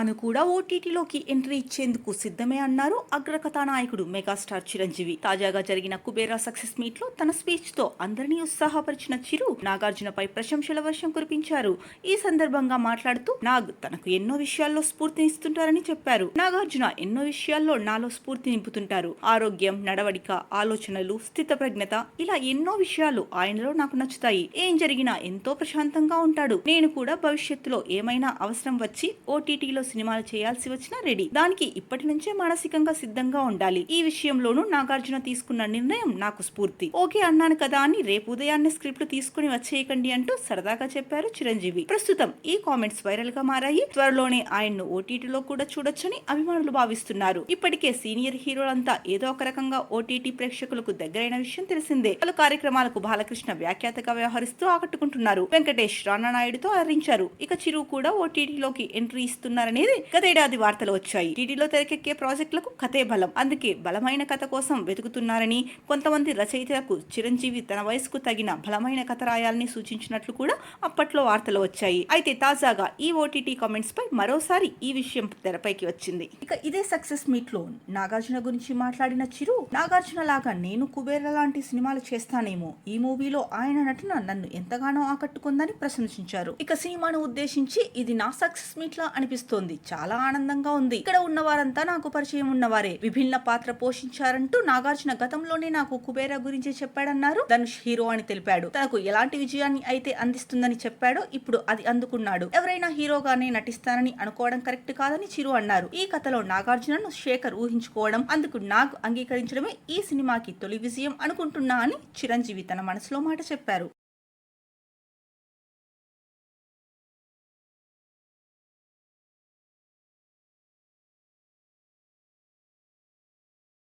తాను కూడా ఓటీటీలోకి ఎంట్రీ ఇచ్చేందుకు సిద్ధమే అన్నారు అగ్రకథానాయకుడు మెగాస్టార్ చిరంజీవి. తాజాగా జరిగిన కుబేరా సక్సెస్ మీట్లో తన స్పీచ్తో అందరినీ ఉత్సాహపరిచిన చిరు నాగార్జునపై ప్రశంసల వర్షం కురిపించారు. ఈ సందర్భంగా మాట్లాడుతూ నాగ్ తనకు ఎన్నో విషయాల్లో స్ఫూర్తినిస్తుంటారని చెప్పారు. నాగార్జున ఎన్నో విషయాల్లో నాలో స్ఫూర్తి నింపుతుంటారు. ఆరోగ్యం నడవడిక ఆలోచనలు స్థితప్రజ్ఞత ఇలా ఎన్నో విషయాలు ఆయనలో నాకు నచ్చుతాయి. ఏం జరిగినా ఎంతో ప్రశాంతంగా ఉంటాడు. నేను కూడా భవిష్యత్తులో ఏమైనా అవసరం వచ్చి ఓటీటీలో సినిమాలు చేయాల్సి వచ్చినా రెడీ. దానికి ఇప్పటి నుంచే మానసికంగా సిద్ధంగా ఉండాలి. ఈ విషయంలోనూ నాగార్జున తీసుకున్న నిర్ణయం నాకు స్ఫూర్తి. ఓకే అన్నాను కదా అని రేపు ఉదయాన్నే స్క్రిప్ట్ తీసుకుని వచ్చేయకండి అంటూ సరదాగా చెప్పారు చిరంజీవి. ప్రస్తుతం ఈ కామెంట్స్ వైరల్గా మారాయి. త్వరలోనే ఆయన్ను ఓటీటీలో కూడా చూడొచ్చని అభిమానులు భావిస్తున్నారు. ఇప్పటికే సీనియర్ హీరోలంతా ఏదో ఒక రకంగా ఓటీటీ ప్రేక్షకులకు దగ్గరైన విషయం తెలిసిందే. పలు కార్యక్రమాలకు బాలకృష్ణ వ్యాఖ్యాతగా వ్యవహరిస్తూ ఆకట్టుకుంటున్నారు. వెంకటేష్ రానానాయుడుతో అలరించారు. ఇక చిరు కూడా ఓటీటీలోకి ఎంట్రీ ఇస్తున్నారని ఇస్తున్నారనేది గతేడాది వార్తలు వచ్చాయి. టీటీలో తెరకెక్కే ప్రాజెక్టులకు కథే బలం. అందుకే బలమైన కథ కోసం వెతుకుతున్నారని కొంతమంది రచయితలకు చిరంజీవి తన వయసుకు తగిన బలమైన కథ రాయాలని సూచించినట్లు కూడా అప్పట్లో వార్తలు వచ్చాయి. అయితే తాజాగా ఈ ఓటీటీ కామెంట్స్ పై మరోసారి ఈ విషయం తెరపైకి వచ్చింది. ఇక ఇదే సక్సెస్ మీట్లో నాగార్జున గురించి మాట్లాడిన చిరు నాగార్జున లాగా నేను కుబేర లాంటి సినిమాలు చేస్తానేమో. ఈ మూవీలో ఆయన నటన నన్ను ఎంతగానో ఆకట్టుకుందని ప్రశంసించారు. ఇక సినిమాను ఉద్దేశించి ఇది నా సక్సెస్ మీట్ లా అనిపిస్తోంది. చాలా ఆనందంగా ఉంది. ఇక్కడ ఉన్న వారంతా నాకు పరిచయం ఉన్నవారే. విభిన్న పాత్ర పోషించారంటూ నాగార్జున గతంలోనే నాకు కుబేర గురించి చెప్పాడన్నారు. ధనుష్ హీరో అని తెలిపాడు. తనకు ఎలాంటి విజయాన్ని అయితే అందిస్తుందని చెప్పాడో ఇప్పుడు అది అందుకున్నాడు. ఎవరైనా హీరోగానే నటిస్తానని అనుకోవడం కరెక్ట్ కాదని చిరు అన్నారు. ఈ కథలో నాగార్జునను శేఖర్ ఊహించుకోవడం అందుకు నాగ్ అంగీకరించడమే ఈ సినిమాకి తొలి విజయం అనుకుంటున్నా అని చిరంజీవి తన మనసులో మాట చెప్పారు.